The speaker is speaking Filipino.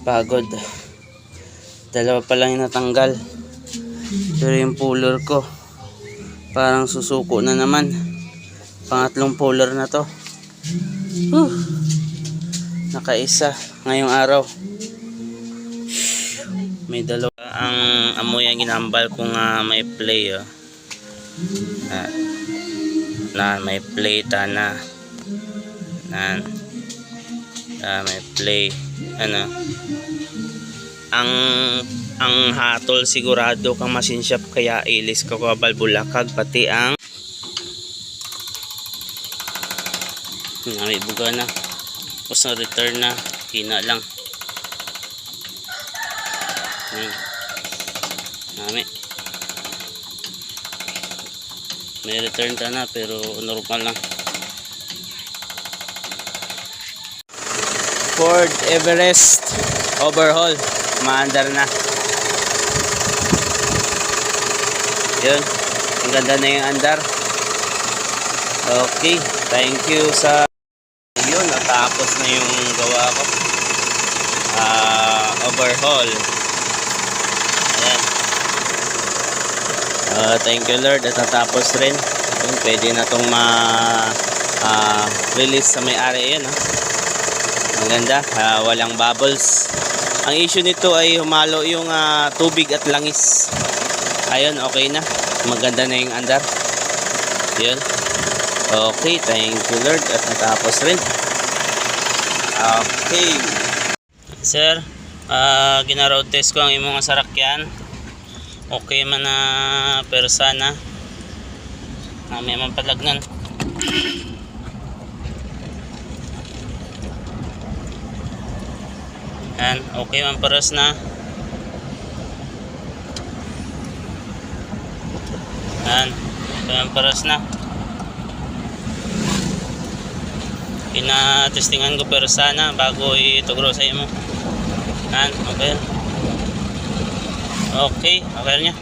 Pagod. Dalawa pa lang yung natanggal. Pero yung puller ko, parang susuko na naman. Pangatlong puller na to. Whew. Nakaisa ngayong araw. May dalawa. Ang amoy ang ginambal kung ah, may play. Oh. Ah, na may play tana. Nan. Ah, may play. Ano? Ang ang hatol sigurado kang machine shop kaya ilis ko kabal bulakag pati ang may buga na. Tapos na return na. Hina lang. Hmm. Nami. May return ka na pero normal lang. Ford Everest overhaul. Maandar na. Yun. Ang ganda na yung andar. Okay. Thank you sa yun. Natapos na yung gawa ko. Ah, overhaul. Ayan. Ah, thank you Lord at natapos rin. Yun, pwede na tong ma ah, release sa may-ari yun. ah. Ang ganda, ah, walang bubbles. Ang issue nito ay humalo yung ah, tubig at langis. Ayun, okay na. Maganda na yung andar. Yun. Okay, thank you Lord at natapos rin. Okay. Sir, ah gina-road test ko ang imong sarakyan. Okay man na persana. Nami man palagnan. Yan, okay man paras na. Yan, okay man paras na. Pinatestingan ko pero sana bago itugro sa imo. Yan, okay. Okay, okay niya.